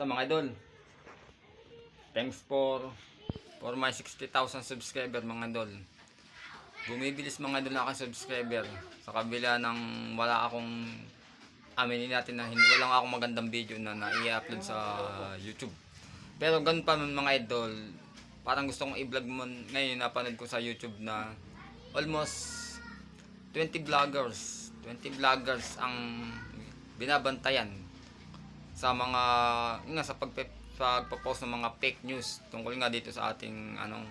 Kamusta mga idol? Thanks for for my 60,000 subscriber mga idol. Bumibilis mga idol na aking subscriber sa kabila ng wala akong aminin natin na hindi walang akong magandang video na na-i-upload sa YouTube. Pero ganun pa man mga idol, parang gusto kong i-vlog mo ngayon napanood ko sa YouTube na almost 20 vloggers, 20 vloggers ang binabantayan sa mga nga sa pagpe, pagpo-post ng mga fake news tungkol nga dito sa ating anong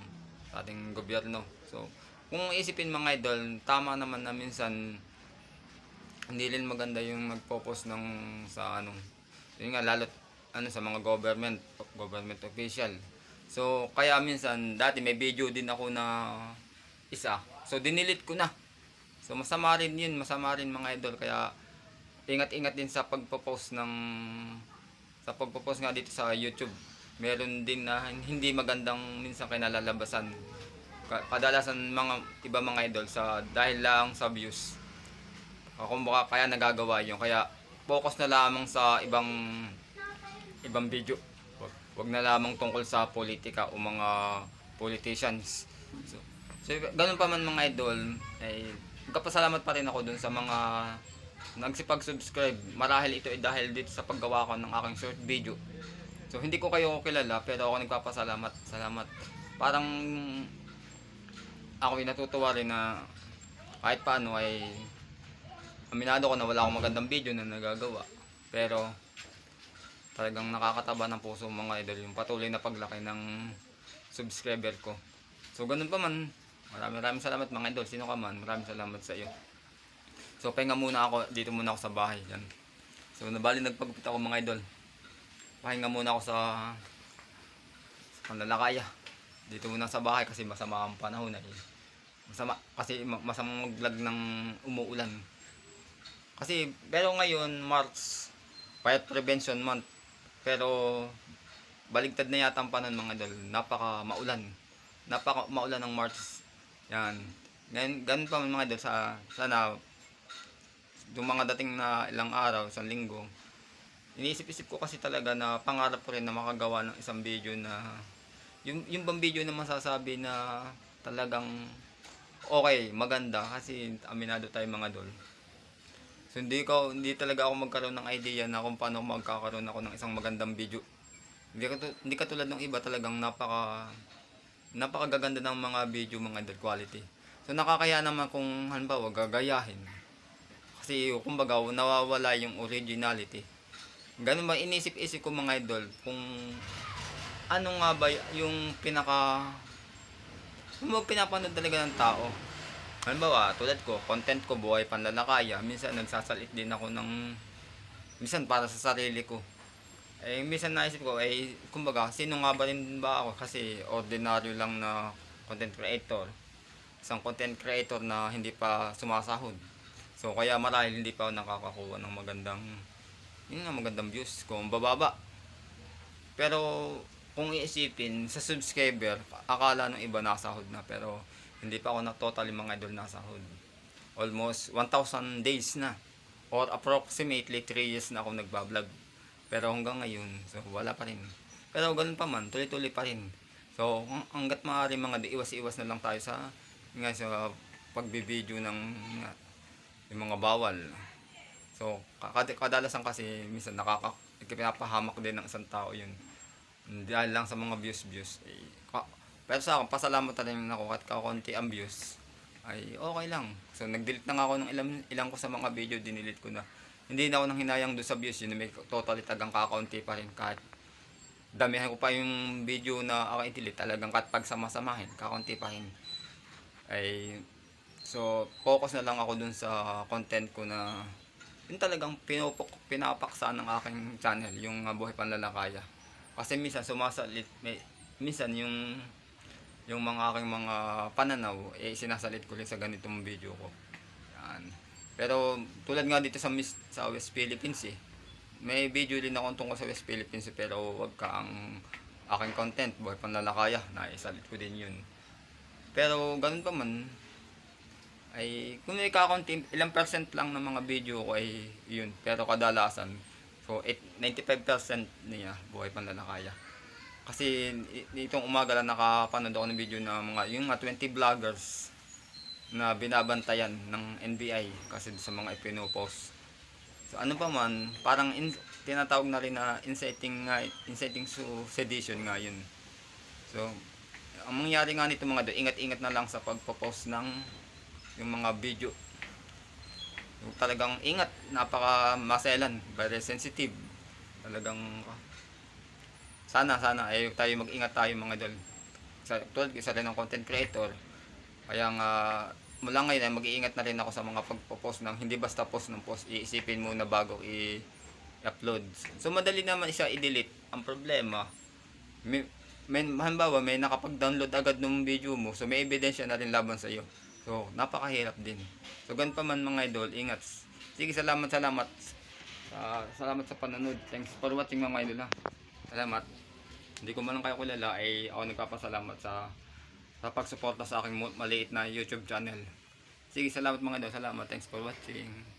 sa ating gobyerno. So, kung isipin mga idol, tama naman na minsan hindi rin maganda yung magpo-post ng sa ano yun nga lalo ano sa mga government government official. So, kaya minsan dati may video din ako na isa. So, dinilit ko na. So, masama rin yun, masama rin mga idol kaya ingat-ingat din sa pagpo-post ng sa pagpo-post nga dito sa YouTube. Meron din na hindi magandang minsan kinalalabasan. Ka- Kadalasan mga iba mga idol sa dahil lang sa views. Kung baka kaya nagagawa yun. Kaya focus na lamang sa ibang ibang video. Wag, wag na lamang tungkol sa politika o mga politicians. So, so ganun pa man mga idol, ay magkapasalamat pa rin ako dun sa mga nagsipag-subscribe. Marahil ito ay dahil dito sa paggawa ko ng aking short video. So hindi ko kayo kilala pero ako nagpapasalamat. Salamat. Parang ako ay natutuwa rin na kahit paano ay aminado ko na wala akong magandang video na nagagawa. Pero talagang nakakataba ng puso mga idol yung patuloy na paglaki ng subscriber ko. So ganun pa man, maraming maraming salamat mga idol. Sino ka man, maraming salamat sa iyo. So pahinga muna ako, dito muna ako sa bahay. Yan. So nabali nagpagupit ako mga idol. Pahinga muna ako sa, sa panlalakaya. Dito muna sa bahay kasi masama ang panahon ay. Masama kasi ma- masamang maglag ng umuulan. Kasi pero ngayon March Fire Prevention Month. Pero baligtad na yata ang panahon mga idol. Napaka maulan. Napaka maulan ng March. Yan. Ganun, ganun pa mga idol sa sana yung mga dating na ilang araw, isang linggo, iniisip-isip ko kasi talaga na pangarap ko rin na makagawa ng isang video na yung, yung bang video na masasabi na talagang okay, maganda kasi aminado tayo mga dol. So hindi ko hindi talaga ako magkaroon ng idea na kung paano magkakaroon ako ng isang magandang video. Hindi katu- hindi katulad ng iba talagang napaka napakagaganda ng mga video mga idol quality. So nakakaya naman kung halimbawa gagayahin. Kasi kumbaga nawawala yung originality. Ganun ba inisip-isip ko mga idol kung ano nga ba yung pinaka yung mga pinapanood talaga ng tao. Halimbawa, tulad ko, content ko buhay panlalakaya. Minsan nagsasalit din ako ng minsan para sa sarili ko. Eh, minsan naisip ko, eh, kumbaga, sino nga ba rin ba ako? Kasi ordinaryo lang na content creator. Isang content creator na hindi pa sumasahod. So, kaya marahil hindi pa ako nakakakuha ng magandang, yun nga, magandang views kung bababa. Pero, kung iisipin, sa subscriber, akala ng iba nasahod na. Pero, hindi pa ako na totally mga idol nasahod. Almost 1,000 days na. Or approximately 3 years na ako nagbablog. Pero hanggang ngayon, so wala pa rin. Pero ganun pa man, tuloy-tuloy pa rin. So, hang- hanggat maaari mga iwas-iwas na lang tayo sa nga sa pagbibideo ng nga, yung mga bawal. So, kad- kadalasan kasi minsan nakaka pinapahamak din ng isang tao yun. Dahil lang sa mga views-views. Eh, pero sa akin, pasalamat rin ako at kakunti ang views ay okay lang. So, nag-delete na nga ako ng ilang, ilang ko sa mga video, dinilit ko na. Hindi na ako nang hinayang doon sa views, yun may totally tagang kakaunti pa rin kahit damihan ko pa yung video na ako itilit talagang kahit pagsama-samahin, kakaunti pa rin. Ay, so, focus na lang ako dun sa content ko na yun talagang pinupok, pinapaksa ng aking channel, yung uh, buhay panlalakaya. Kasi minsan sumasalit, may, minsan yung yung mga aking mga pananaw, eh, sinasalit ko rin sa ganitong video ko. Yan. Pero tulad nga dito sa, Miss, sa West Philippines eh, may video din ako tungkol sa West Philippines eh, pero wag ka ang aking content, buhay panlalakaya, naisalit ko din yun. Pero ganun pa man, ay kung may kakunti, ilang percent lang ng mga video ko ay yun. Pero kadalasan, So, eight- 95% niya buhay panlalakaya. Kasi itong umaga lang nakapanood ako ng video na mga yung mga 20 vloggers na binabantayan ng NBI kasi sa mga ipinopost. So ano pa man, parang in, tinatawag na rin na inciting nga inciting to sedition nga yun. So ang mangyari nga nito mga do, ingat-ingat na lang sa pagpo-post ng yung mga video. Yung talagang ingat, napaka maselan, very sensitive. Talagang sana sana ay tayo mag-ingat tayo mga dol. Sa tulad isa rin ng content creator. Kaya nga mula ngayon ay mag-iingat na rin ako sa mga pagpo-post ng hindi basta post ng post, iisipin muna bago i-upload. So madali naman isa i-delete. Ang problema, may, may may nakapag-download agad ng video mo, so may ebidensya na rin laban sa iyo. So napakahirap din. So ganun pa man mga idol, ingat. Sige, salamat, salamat. Sa- salamat sa panonood. Thanks for watching mga idol ha. Salamat. Hindi ko man lang kayo kilala ay ako nagpapasalamat sa sa pagsuporta sa aking maliit na YouTube channel. Sige, salamat mga idol. Salamat. Thanks for watching.